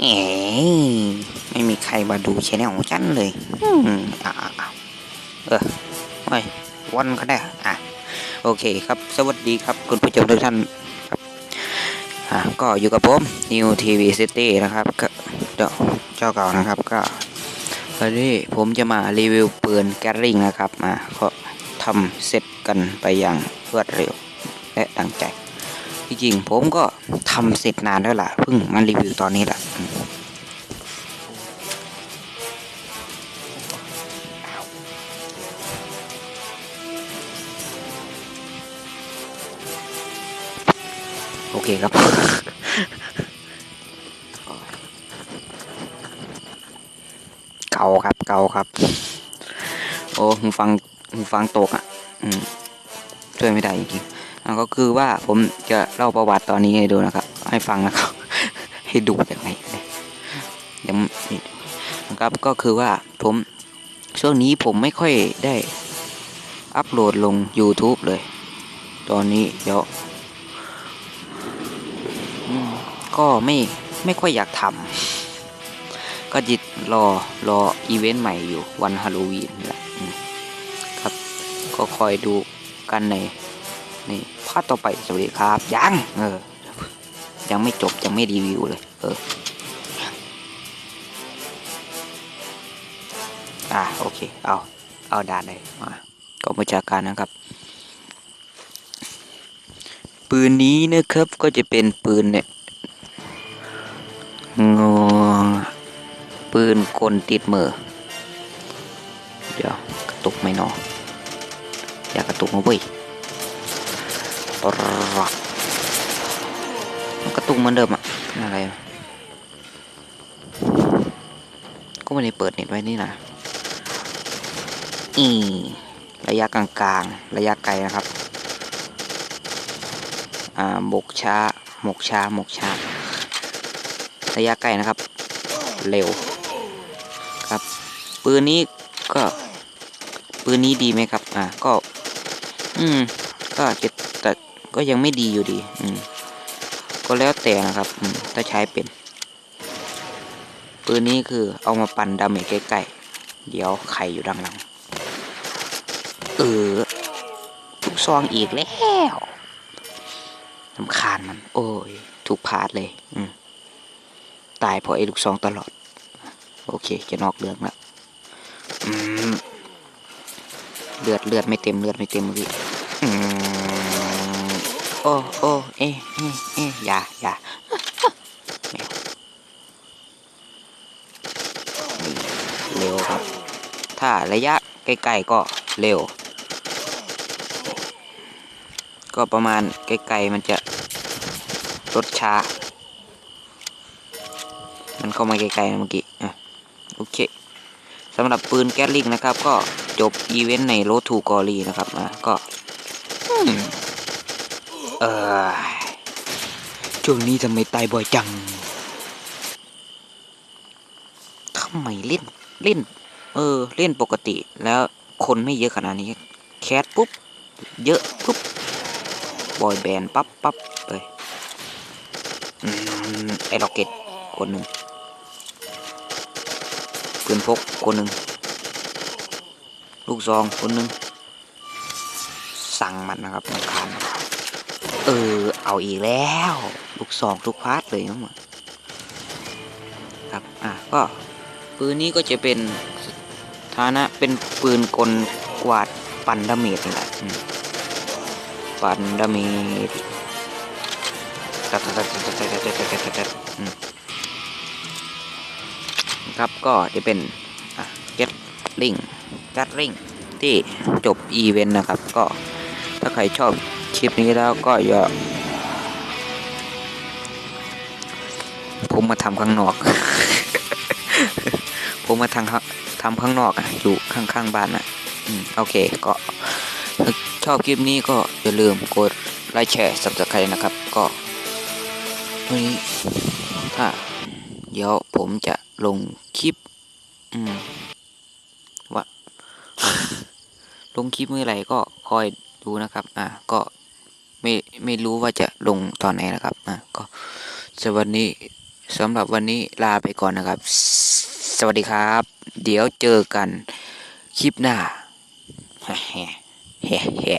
เอ๋ไม่มีใครมาดูชแนลของฉันเลยอืมอ่าอ่าเออโอ้ยวันก็ได้อะโอเคครับ สวัสดีครับ คุณผู้ชมทุกท่านครับอ่าก็อยู่กับผม New TV City นะครับก็เจ้าเจ้าเก่านะครับก็วันนี้ผมจะมารีวิวปืนแกริงนะครับมาก็ทำเสร็จกันไปอย่างรวดเร็วและดังใจ จริงๆผมก็ทำเสร็จนานแล้วล่ะเพิ่งมารีวิวตอนนี้แหละโอเคครับ เก่าครับเก่าครับ โอ้หูฟังหูฟังตกอะช่วยไม่ได้จริงๆอะ ก็คือว่าผมจะเล่าประวัติตอนนี้ให้ดูนะครับ ให้ฟังนะครับ ให้ดูยังไงเดี๋ยวนะครับก็คือว่าผมช่วงนี้ผมไม่ค่อยได้อัปโหลดลง YouTube เลย ตอนนี้เดี๋ยวก็ไม่ไม่ค่อยอยากทำก็จิตรอรออีเวนต์ใหม่อยู่วันฮาโลวีนแหละครับ ก็คอยดูกันใน นี่ภาต่อไปสวัสดีครับยังเออยังไม่จบยังไม่รีวิวเลย เอออะโอเค เอาเอาด่านเลยมาก็มาจาการนะครับ ปืนนี้นะครับก็จะเป็นปืนเนี่ยงอปืนกลติดมือเดี๋ยวกระตุกไหม่นออย่ากระตุกนะเว้ย กระตุกเหมือนเดิมอะอะไรก็ไม่ได้เปิดเน็ตไว้นี่นะอีระยะกลางๆ ระยะไกลนะครับ อ่าหมกช้าหมกช้าหมกช้า ระยะไกลนะครับ เร็ว ครับ ปืนนี้ก็ ปืนนี้ดีไหมครับ อ่า ก็ อืม ก็จะแต่ ก็ยังไม่ดีอยู่ดี อืม ก็แล้วแต่นะครับ อืม ถ้าใช้เป็น ปืนนี้คือเอามาปั่นดาเมจใกล้ๆ เดี๋ยวไข่อยู่ดังหลัง เออทุกซองอีกแล้วลำคาญมัน โอ้ย ถูกพาดเลย อืม ตายเพราะไอ้ลูกซองตลอด โอเค จะนอกเรื่องแล้วอืมเลือดเลือดไม่เต็มเลือดไม่เต็มพี่อืม โอ้โอ้เอ๊ะเอ๊ะเอ๊ะอย่าอย่าเร็วครับ ถ้าระยะใกล้ๆก็เร็ว ก็ประมาณไกลๆมันจะรถช้า มันเข้ามาไกลๆนะเมื่อกี้อะโอเคสำหรับปืนแก๊สลิงนะครับ ก็จบอีเวนต์ในโรทูกอรีนะครับอะก็อืมเออ ช่วงนี้ทำไมตายบ่อยจังทำไมเล่นเล่น เออ เล่นปกติ แล้วคนไม่เยอะขนาดนี้ แคสปุ๊บ เยอะปุ๊บบอยแบนด์ปั๊บปั๊บเลยอไอล็อกเก็ตคนหนึ่งปืนพกคนหนึ่งลูกซองคนหนึ่ง สั่งมันนะครับสำคันเออ เอาอีกแล้ว ลูกสองทุกพาร์ทเลยมั้งครับ อะ ก็ ปืนนี้ก็จะเป็นฐานะเป็นปืนกลกวาดปันดาเมจนี่แหละปันดาเมจครับก็จะเป็นเก็ตลิงกัตลิงที่จบอีเวนต์นะครับก็ ถ้าใครชอบคลิปนี้แล้วก็อย่าผมมาทำข้างนอก ผมมาทางทำข้างนอกอะ อยู่ข้างๆบ้านอะอืมโอเคก็ชอบคลิปนี้ก็อย่าลืมกดไลค์แชร์ subscribe นะครับ ก็วันนี้ถ้าเดี๋ยวผมจะลงคลิป อืมว่าลงคลิปเมื่อไหร่ก็คอย รู้นะครับ อ่า ก็ไม่ไม่รู้ว่าจะลงตอนไหนนะครับ อ่า ก็สวัสดีสำหรับวันนี้ลาไปก่อนนะครับ สวัสดีครับ เดี๋ยวเจอกันคลิปหน้าเฮ้เฮ้เฮ่